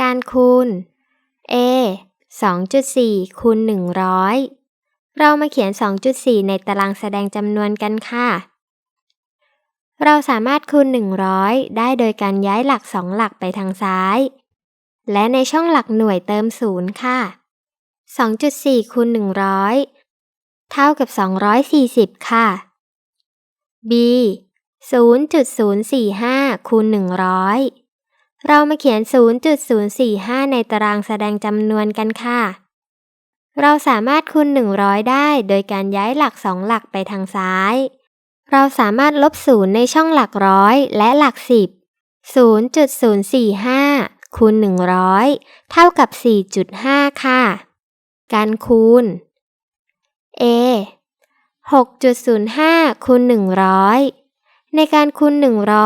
การคูณ a 2.4คูณ100 เรามาเขียน 2.4 ในตารางแสดงจำนวนกันค่ะ เราสามารถคูณ 100 ได้โดยการย้ายหลัก 2 หลักไปทางซ้าย และในช่องหลักหน่วยเติม 0 ค่ะ 2.4คูณ100 เท่ากับ 240 ค่ะ b 0.045คูณ100 เรามาเขียน 0.045 ในตารางแสดงจำนวนกันค่ะ เราสามารถคูณ 100 ได้โดยการย้ายหลัก 2 หลักไปทางซ้าย เราสามารถลบ0ในช่องหลักร้อยและหลัก 10 0.045 คูณ 100 เท่ากับ 4.5 ค่ะ การคูณ a 6.05 คูณ 100 ในการคูณ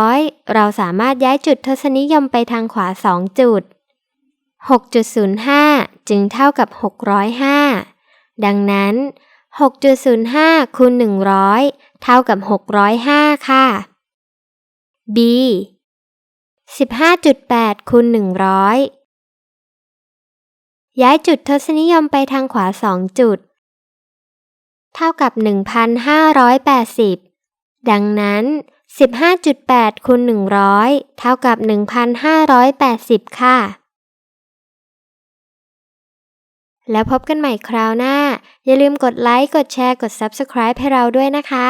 100 เราสามารถย้ายจุดทศนิยมไปทางขวา 2 จุด 6.05 จึงเท่ากับ 605 ดังนั้น 6.05 คูณ 100 เท่ากับ 605 ค่ะ b 15.8 คูณ 100 ย้ายจุดทศนิยมไปทางขวา 2 จุด เท่ากับ 1,580 ดังนั้น 15.8คูณ100 เท่ากับ 1,580 ค่ะ แล้วพบกันใหม่คราวหน้า อย่าลืมกดไลค์ กดแชร์ กด Subscribe ให้เราด้วยนะคะ